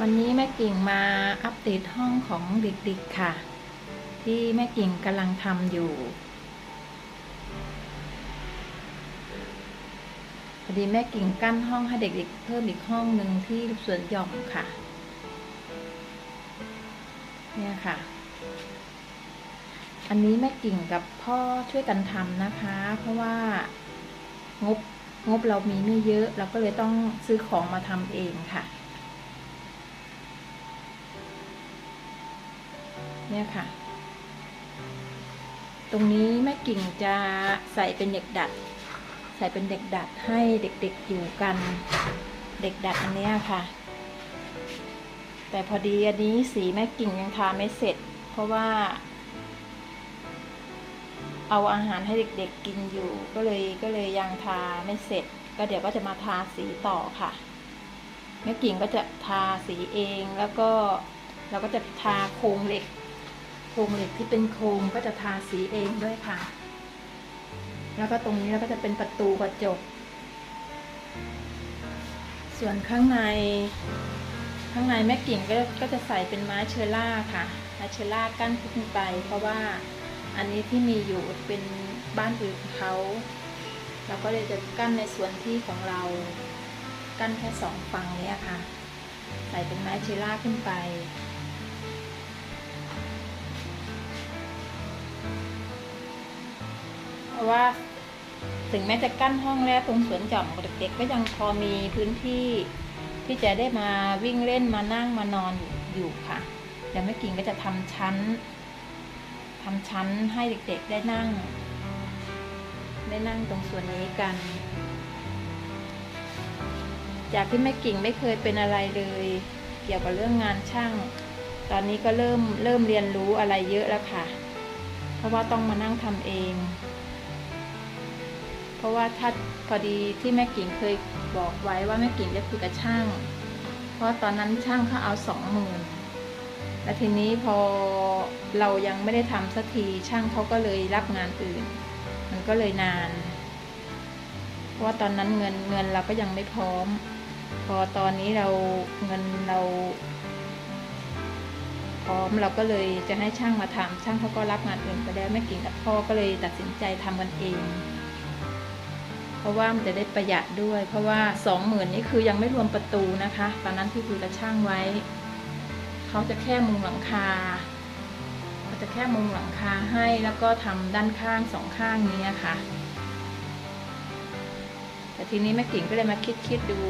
วันนี้แม่กิ่งมาอัปเดตห้องของเด็กๆค่ะ ที่แม่กิ่งกำลังทำอยู่พอดีแม่กิ่งกั้นห้องให้เด็กๆ เพิ่มอีกห้องหนึ่งที่สวนหย่อมค่ะ เนี่ยค่ะ อันนี้แม่กิ่งกับพ่อช่วยกันทำนะคะ เพราะว่างบงบเรามีไม่เยอะ เราก็เลยต้องซื้อของมาทำเองค่ะ เนี่ยค่ะ ตรงนี้แม่กิ่งจะใส่เป็นเด็กดัด ใส่เป็นเด็กดัดให้เด็กๆอยู่กัน เด็กดัดอันนี้ค่ะ แต่พอดีอันนี้สีแม่กิ่งยังทาไม่เสร็จ เพราะว่า เอาอาหารให้เด็กๆกินอยู่ ก็เลยก็เลยยังทาไม่เสร็จ ก็เดี๋ยวก็จะมาทาสีต่อค่ะแม่กิ่งก็จะทาสีเองแล้วก็เราก็จะทาโครงเหล็ก โครงเหล็กที่เป็นโครงก็จะทาสีเองด้วยค่ะ แล้วก็ตรงนี้เราก็จะเป็นประตูกระจก ส่วนข้างใน ข้างในแม่กิ่งก็ก็จะใส่เป็นไม้เชอร่าค่ะไม้เชอร่ากั้นขึ้นไป เพราะว่าอันนี้ที่มีอยู่เป็นบ้านอื่นเขาเราก็เลยจะกั้นในส่วนที่ของเรา กั้นแค่สองฝั่งนี้ค่ะ ใส่เป็นไม้เชอร่าขึ้นไป ราะว่าถึงแม้จะกั้นห้องแล้วตรงสวนหย่อมของเด็กๆก็ยังพอมีพื้นที่ที่จะได้มาวิ่งเล่นมานั่งมานอนอยู่ค่ะเดี๋ยวแม่กิ่งก็จะทำชั้นทำชั้นให้เด็กๆได้นั่ง ได้นั่งตรงส่วนนี้กัน จากที่แม่กิ่งไม่เคยเป็นอะไรเลย เกี่ยวกับเรื่องงานช่าง ตอนนี้ก็เริ่มเริ่มเรียนรู้อะไรเยอะแล้วค่ะ เพราะว่าต้องมานั่งทำเอง เพราะว่าถ้าพอดีที่แม่กิ่งเคยบอกไว้ว่าแม่กิ่งจะคุยกับช่าง เพราะตอนนั้นช่างเขาเอาสองหมื่นแล้วทีนี้พอเรายังไม่ได้ทำสักทีช่างเขาก็เลยรับงานอื่น มันก็เลยนาน เพราะว่าตอนนั้นเงินเงินเราก็ยังไม่พร้อม พอตอนนี้เราเงินเราพร้อมเราก็เลยจะให้ช่างมาทำช่างเขาก็รับงานอื่นไปแล้วแม่กิ่งกับพ่อก็เลยตัดสินใจทำกันเอง ราะว่ามันจะได้ประหยัดด้วย เพราะว่าสองหมื่นนี่คือยังไม่รวมประตูนะคะ ตอนนั้นที่คุยกับช่างไว้ เขาจะแค่มุงหลังคาเขาจะแค่มุงหลังคาให้แล้วก็ทำด้านข้างสองข้างนี้ค่ะ แต่ทีนี้แม่กิ่งก็เลยมาคิดคิดดู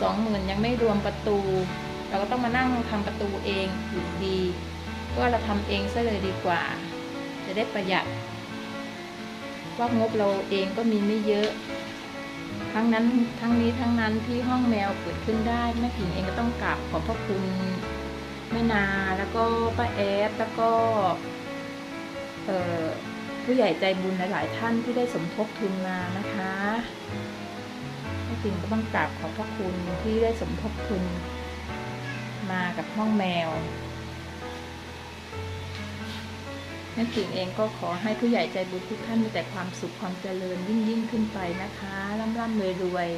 สองหมื่นยังไม่รวมประตู เราก็ต้องมานั่งทำประตูเองอยู่ดี ก็เราทำเองซะเลยดีกว่า จะได้ประหยัด ว่างบเราเองก็มีไม่เยอะ ทั้งนั้นทั้งนี้ทั้งนั้นที่ห้องแมวเกิดขึ้นได้แม่กิ่งเองก็ต้องกราบขอบพระคุณแม่นาแล้วก็ป้าแอดแล้วก็ผู้ใหญ่ใจบุญหลายๆท่านที่ได้สมทบทุนมานะคะแม่กิ่งก็ต้องกราบขอบพระคุณที่ได้สมทบทุนมากับห้องแมว แม่กิ่งเองก็ขอให้ผู้ใหญ่ใจบุญทุกท่านมีแต่ความสุขความเจริญยิ่งยิ่งขึ้นไปนะคะร่ำร่ำรวยรวย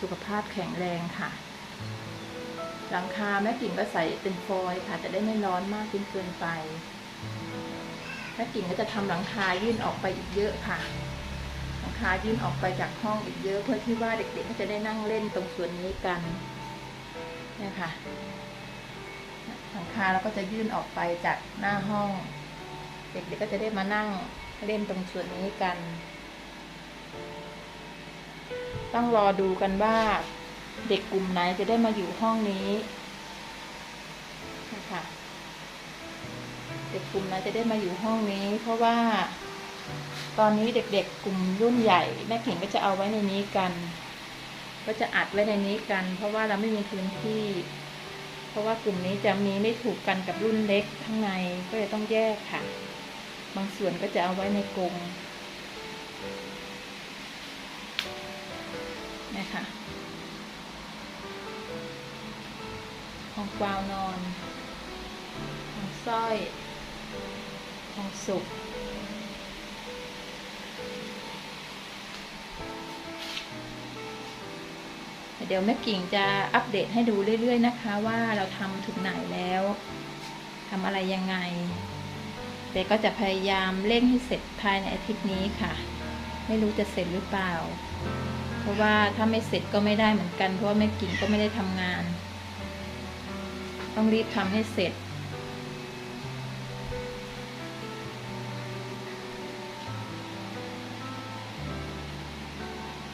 สุขภาพแข็งแรงค่ะ หลังคาแม่กิ่งก็ใส่เป็นฟอยล์ค่ะจะได้ไม่ร้อนมากจนเกินไปแม่กิ่งก็จะทำหลังคายื่นออกไปอีกเยอะค่ะ หลังคายื่นออกไปจากห้องอีกเยอะ เพื่อที่ว่าเด็กๆก็จะได้นั่งเล่นตรงส่วนนี้กันเนี่ยค่ะหลังคาเราก็จะยื่นออกไปจากหน้าห้อง เด็กๆก็จะได้มานั่งเล่นตรงส่วนนี้กัน ต้องรอดูกันว่า เด็กกลุ่มไหนจะได้มาอยู่ห้องนี้นะคะเด็กกลุ่มไหนจะได้มาอยู่ห้องนี้ เพราะว่า ตอนนี้เด็กๆ กลุ่มรุ่นใหญ่ แม่เข่งก็จะเอาไว้ในนี้กัน ก็จะอัดไว้ในนี้กัน เพราะว่าเราไม่มีพื้นที่เพราะว่ากลุ่มนี้จะมีไม่ถูกกันกับรุ่นเล็กข้างในก็เลยต้องแยกค่ะ บางส่วนก็จะเอาไว้ในกรงนี่ค่ะของกวาวนอนของสร้อยของสุกเดี๋ยวแม่กิ่งจะอัปเดตให้ดูเรื่อยๆนะคะ ว่าเราทำถึงไหนแล้วทำอะไรยังไง แต่ก็จะพยายามเร่งให้เสร็จภายในอาทิตย์นี้ค่ะ ไม่รู้จะเสร็จหรือเปล่า เพราะว่าถ้าไม่เสร็จก็ไม่ได้เหมือนกัน เพราะว่าแม่กิ่งก็ไม่ได้ทำงาน ต้องรีบทำให้เสร็จ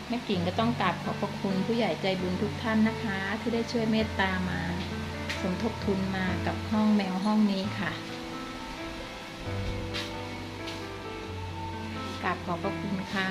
แม่กิ่งก็ต้องกราบขอบพระคุณผู้ใหญ่ใจบุญทุกท่านนะคะ ที่ได้ช่วยเมตตามา สมทบทุนมากับห้องแมวห้องนี้ค่ะ กราบขอบพระคุณค่ะ